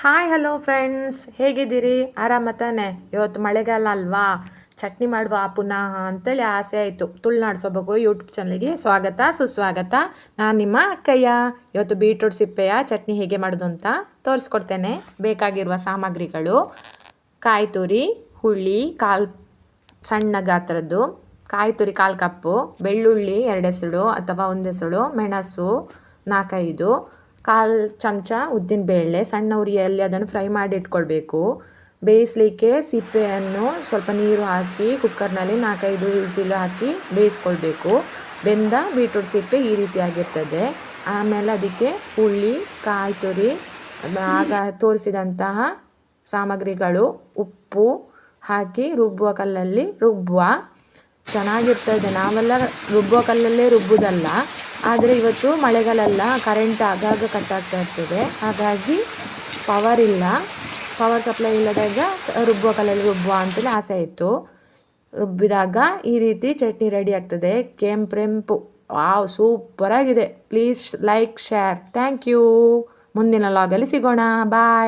Hi hello friends ಹೇಗಿದ್ದೀರಿ? ಆರಾಮ ತಾನೆ ಇವತ್ತು ಮಳೆಗಾಲ ಅಲ್ವಾ? ಚಟ್ನಿ ಮಾಡುವ ಪುನಃ ಅಂತೇಳಿ ಆಸೆ ಆಯಿತು. ತುಳುನಾಡು ಸೊಬಗು ಯೂಟ್ಯೂಬ್ ಚಾನಲ್ಗೆ ಸ್ವಾಗತ, ಸುಸ್ವಾಗತ. ನಾನು ನಿಮ್ಮ ಅಕ್ಕಯ್ಯ ಇವತ್ತು ಬೀಟ್ರೂಟ್ ಸಿಪ್ಪೆಯ ಚಟ್ನಿ ಹೇಗೆ ಮಾಡೋದು ಅಂತ ತೋರಿಸ್ಕೊಡ್ತೇನೆ. ಬೇಕಾಗಿರುವ ಸಾಮಗ್ರಿಗಳು, ಕಾಯಿ ತುರಿ, ಹುಳಿ, ಕಾಲ್ ಸಣ್ಣ ಗಾತ್ರದ್ದು, ಕಾಯಿ ತುರಿ ಕಾಲು ಕಪ್ಪು, ಬೆಳ್ಳುಳ್ಳಿ ಎರಡೆಸಳು ಅಥವಾ ಒಂದೆಸಳು, ಮೆಣಸು ನಾಲ್ಕೈದು ಕಾಲು ಚಮಚ, ಉದ್ದಿನ ಬೇಳೆ, ಸಣ್ಣ ಉರಿಯಲ್ಲಿ ಅದನ್ನು ಫ್ರೈ ಮಾಡಿ ಇಟ್ಕೊಳ್ಬೇಕು. ಬೇಯಿಸಲಿಕ್ಕೆ ಸಿಪ್ಪೆಯನ್ನು ಸ್ವಲ್ಪ ನೀರು ಹಾಕಿ, ಕುಕ್ಕರ್ನಲ್ಲಿ ನಾಲ್ಕೈದು ವಿಸಿಲು ಹಾಕಿ ಬೇಯಿಸ್ಕೊಳ್ಬೇಕು. ಬೆಂದ ಬೀಟ್ರೂಟ್ ಸಿಪ್ಪೆ ಈ ರೀತಿಯಾಗಿರ್ತದೆ ಆಮೇಲೆ ಅದಕ್ಕೆ ಹುಳಿ, ಕಾಯಿ ತುರಿ, ಆಗ ತೋರಿಸಿದಂತಹ ಸಾಮಗ್ರಿಗಳು, ಉಪ್ಪು ಹಾಕಿ ರುಬ್ಬುವ ಕಲ್ಲಲ್ಲಿ ರುಬ್ಬುವ. ಚೆನ್ನಾಗಿರ್ತದೆ. ನಾವೆಲ್ಲ ರುಬ್ಬುವ ಕಲ್ಲಲ್ಲೇ ರುಬ್ಬುವುದಲ್ಲ ಆದರೆ ಇವತ್ತು ಮಳೆಗಾಲಲ್ಲ ಕರೆಂಟ್ ಆಗಾಗ ಕಟ್ ಆಗ್ತಾ ಇರ್ತದೆ. ಹಾಗಾಗಿ ಪವರ್ ಇಲ್ಲ. ಪವರ್ ಸಪ್ಲೈ ಇಲ್ಲದಾಗ ರುಬ್ಬುವ ಕಲ್ಲಲ್ಲಿ ರುಬ್ಬುವ ಅಂತಲೇ ಆಸೆ ಇತ್ತು. ರುಬ್ಬಿದಾಗ ಈ ರೀತಿ ಚಟ್ನಿ ರೆಡಿ ಆಗ್ತದೆ. ಕೆಂಪ್ರೆಂಪು wow ಸೂಪರಾಗಿದೆ please like share thank you ಮುಂದಿನ ಲಾಗಲ್ಲಿ ಸಿಗೋಣ. ಬಾಯ್